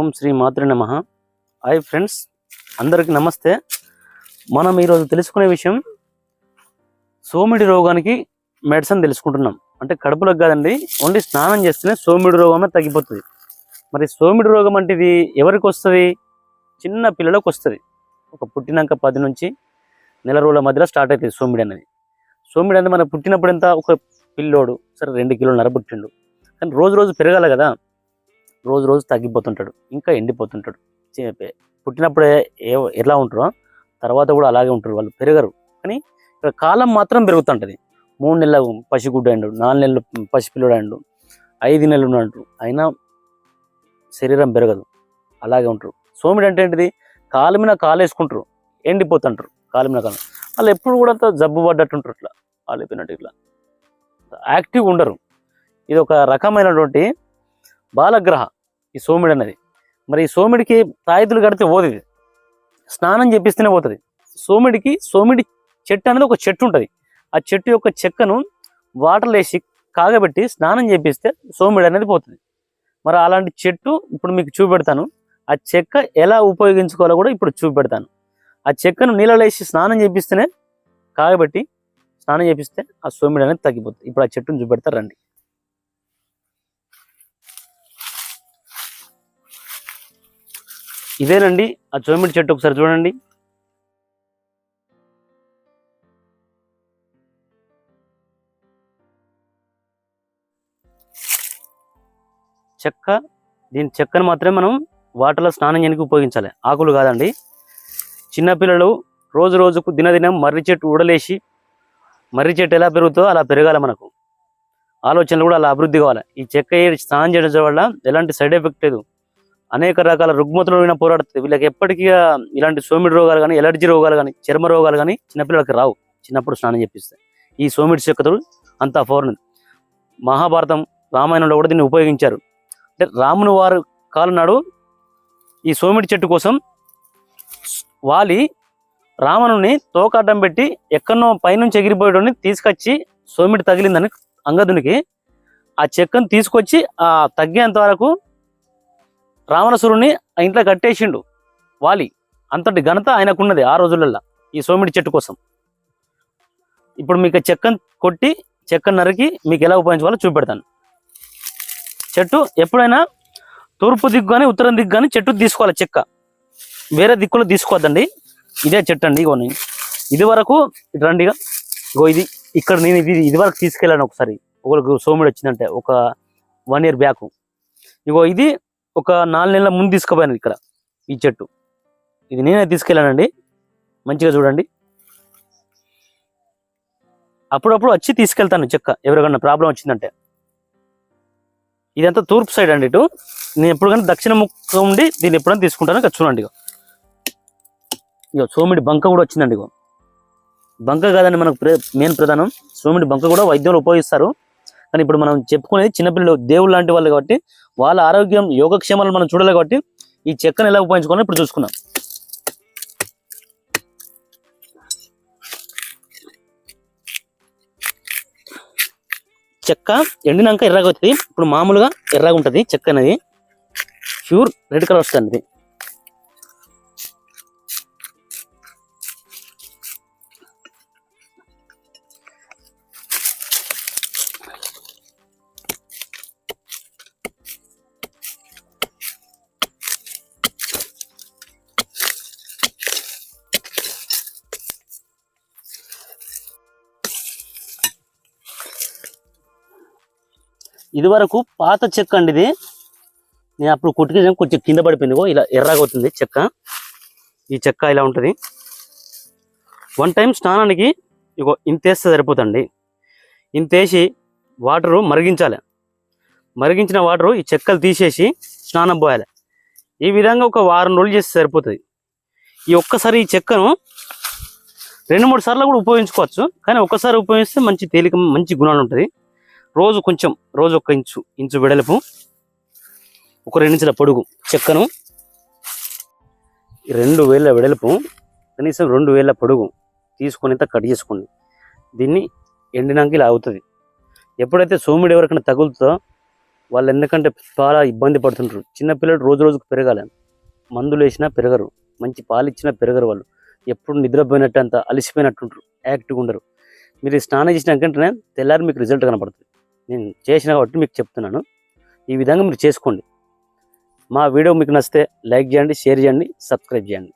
ఓం శ్రీ మాతృ నమ. Hi friends అందరికీ నమస్తే. మనం ఈరోజు తెలుసుకునే విషయం సోమిడి రోగానికి మెడిసిన్ తెలుసుకుంటున్నాం. అంటే కడుపులకు కాదండి ఓన్లీ స్నానం చేస్తేనే సోమిడి రోగమే తగ్గిపోతుంది. మరి సోమిడి రోగం అంటే ఇది ఎవరికి వస్తుంది? చిన్న పిల్లలకు వస్తుంది. ఒక పుట్టినాక పది నుంచి నెల రోజుల మధ్యలో స్టార్ట్ అవుతుంది సోమిడి అనేది. సోమిడి అంటే మనం పుట్టినప్పుడు ఎంత? ఒక పిల్లోడు సరే రెండు కిలోన్నర పుట్టిండు. కానీ రోజు రోజు పెరగాలి కదా. రోజు రోజు తగ్గిపోతుంటాడు ఇంకా ఎండిపోతుంటాడు. పుట్టినప్పుడే ఏ ఎలా ఉంటారో తర్వాత కూడా అలాగే ఉంటారు వాళ్ళు పెరగరు. కానీ ఇక్కడ కాలం మాత్రం పెరుగుతుంటుంది. మూడు నెలల పసిగుడ్డు అండు నాలుగు నెలలు పసిపిల్లడు అండు ఐదు నెలలు ఉన్నట్టు. అయినా శరీరం పెరగదు అలాగే ఉంటారు. సోమిడి అంటే ఏంటిది? కాలు మీద కాలు వేసుకుంటారు ఎండిపోతుంటారు కాలు మీద కాలు. వాళ్ళు ఎప్పుడు కూడా అంత జబ్బు పడ్డట్టు ఉంటారు ఇట్లా కాలిపోయినట్టు ఇట్లా. యాక్టివ్గా ఉండరు. ఇది ఒక రకమైనటువంటి బాలగ్రహ. ఈ సోమిడి అనేది మరి ఈ సోమిడికి తాయితులు కడితే పోదు ఇది స్నానం చేపిస్తేనే పోతుంది. సోమిడికి సోమిడి చెట్టు అనేది ఒక చెట్టు ఉంటుంది. ఆ చెట్టు యొక్క చెక్కను వాటర్లో వేసి కాగబెట్టి స్నానం చేపిస్తే సోమిడి అనేది పోతుంది. మరి అలాంటి చెట్టు ఇప్పుడు మీకు చూపెడతాను. ఆ చెక్క ఎలా ఉపయోగించుకోవాలో కూడా ఇప్పుడు చూపెడతాను. ఆ చెక్కను నీళ్ళలో వేసి స్నానం చేపిస్తేనే కాగబెట్టి స్నానం చేపిస్తే ఆ సోమిడి అనేది తగ్గిపోతుంది. ఇప్పుడు ఆ చెట్టును చూపెడతారు రండి. ఇదేనండి. ఆ చోమిడి చెట్టు ఒకసారి చూడండి. చెక్క దీని చెక్కను మాత్రమే మనం వాటర్లో స్నానం చేయడానికి ఉపయోగించాలి. ఆకులు కాదండి. చిన్నపిల్లలు రోజు రోజుకు దినదినం మర్రి చెట్టు ఉడలేసి మర్రి చెట్టు ఎలా పెరుగుతుందో అలా పెరగాలి మనకు. ఆలోచనలు కూడా అలా అభివృద్ధి కావాలి. ఈ చెక్క స్నానం చేయడం వల్ల ఎలాంటి సైడ్ ఎఫెక్ట్ లేదు. అనేక రకాల రుగ్మతులైన పోరాడుతుంది. వీళ్ళకి ఎప్పటికీ ఇలాంటి సోమిడి రోగాలు కానీ ఎలర్జీ రోగాలు కానీ చర్మ రోగాలు కానీ చిన్నపిల్లలకి రావు. చిన్నప్పుడు స్నానం చేపిస్తాయి ఈ సోమిడి చెక్కతులు అంతా ఫోరన్ మహాభారతం రామాయణంలో కూడా దీన్ని ఉపయోగించారు. అంటే రాముని వారు కాలనాడు ఈ సోమిడి చెట్టు కోసం వాలి రావణుని తోకాటం పెట్టి ఎక్కడనో పైనుంచి ఎగిరిపోయేటోని తీసుకొచ్చి సోమిడి తగిలిందని అంగదునికి ఆ చెక్కను తీసుకొచ్చి ఆ తగ్గేంత వరకు రావణసురుణ్ణి ఆ ఇంట్లో కట్టేసిండు వాలి. అంతటి ఘనత ఆయనకున్నది ఆ రోజులలో ఈ సోమిడి చెట్టు కోసం. ఇప్పుడు మీకు చెక్కను కొట్టి చెక్కను నరికి మీకు ఎలా ఉపయోగించుకోవాలో చూపెడతాను. చెట్టు ఎప్పుడైనా తూర్పు దిక్కు కానీ ఉత్తరం దిక్కు కానీ చెట్టు తీసుకోవాలి చెక్క. వేరే దిక్కులో తీసుకోవద్దండి. ఇదే చెట్టు అండి ఇగో నేను ఇది వరకు ఇటు ఇగో ఇది ఇక్కడ నేను ఇది ఇది వరకు తీసుకెళ్ళాను ఒకసారి. ఒకరికి సోమిడి వచ్చిందంటే ఒక వన్ ఇయర్ బ్యాక్ ఇగో ఇది ఒక నాలుగు నెలల ముందు తీసుకుపోయాను ఇక్కడ ఈ చెట్టు. ఇది నేనే తీసుకెళ్ళానండి. మంచిగా చూడండి. అప్పుడప్పుడు వచ్చి తీసుకెళ్తాను చెక్క ఎవరికన్నా ప్రాబ్లం వచ్చిందంటే. ఇదంతా తూర్పు సైడ్ అండి ఇటు. నేను ఎప్పుడు కానీ దక్షిణ ముఖం ఉండి దీన్ని ఎప్పుడైనా తీసుకుంటాను ఇక్కడ చూడండి ఇగో. ఇగో సోమిడి బంక కూడా వచ్చిందండి ఇగో. బంక కాదండి మనకు మెయిన్ ప్రధానం. సోమిడి బంక కూడా వైద్యంలో ఉపయోగిస్తారు. కానీ ఇప్పుడు మనం చెప్పుకునేది చిన్నపిల్లలు దేవుడు లాంటి వాళ్ళు కాబట్టి వాళ్ళ ఆరోగ్యం యోగక్షేమాలు మనం చూడాలి కాబట్టి ఈ చెక్కను ఎలా ఉపయోగించుకోవాలో ఇప్పుడు చూసుకున్నాం చెక్క ఎండినాక ఎర్రగా అవుతుంది. ఇప్పుడు మామూలుగా ఎర్రగా ఉంటుంది చెక్క అనేది. ప్యూర్ రెడ్ కలర్ వస్తుంది. ఇది వరకు పాత చెక్క అండి ఇది. నేను అప్పుడు కుట్టుకి కొంచెం కింద పడిపోయింది. ఇలా ఎర్రగా అవుతుంది చెక్క. ఈ చెక్క ఇలా ఉంటుంది. వన్ టైం స్నానానికి ఇగో ఇంతేస్తే సరిపోతుంది ఇంతేసి వాటరు మరిగించాలి. మరిగించిన వాటరు ఈ చెక్కలు తీసేసి స్నానం పోయాలి. ఈ విధంగా ఒక వారం రోజులు చేస్తే సరిపోతుంది. ఈ ఒక్కసారి ఈ చెక్కను రెండు మూడు సార్లు కూడా ఉపయోగించుకోవచ్చు. కానీ ఒక్కసారి ఉపయోగిస్తే మంచి తేలిక మంచి గుణాలు ఉంటుంది. రోజు కొంచెం రోజు ఒక ఇంచు ఇంచు వెడల్పు ఒక రెండు ఇంచుల పొడుగు చెక్కను రెండు వేల వెడల్పు కనీసం రెండు వేల పొడుగు తీసుకొని ఇంత కట్ చేసుకోండి. దీన్ని ఎండినాక ఇలా అవుతుంది ఎప్పుడైతే సోమిడి ఎవరికైనా తగులుతుందో వాళ్ళు ఎందుకంటే చాలా ఇబ్బంది పడుతుంటారు. చిన్నపిల్లలు రోజు రోజుకు పెరగాలి. మందులు వేసినా పెరగరు. మంచి పాలు ఇచ్చినా పెరగరు వాళ్ళు. ఎప్పుడు నిద్రపోయినట్టు అంత అలసిపోయినట్టుంటారు. యాక్టివ్గా ఉండరు. మీరు స్నానం స్నానం చేసినాకంటేనే తెల్లారి మీకు రిజల్ట్ కనపడుతుంది. నేను చేసిన కాబట్టి మీకు చెప్తున్నాను. ఈ విధంగా మీరు చేసుకోండి. మా వీడియో మీకు నచ్చితే లైక్ చేయండి షేర్ చేయండి సబ్స్క్రైబ్ చేయండి.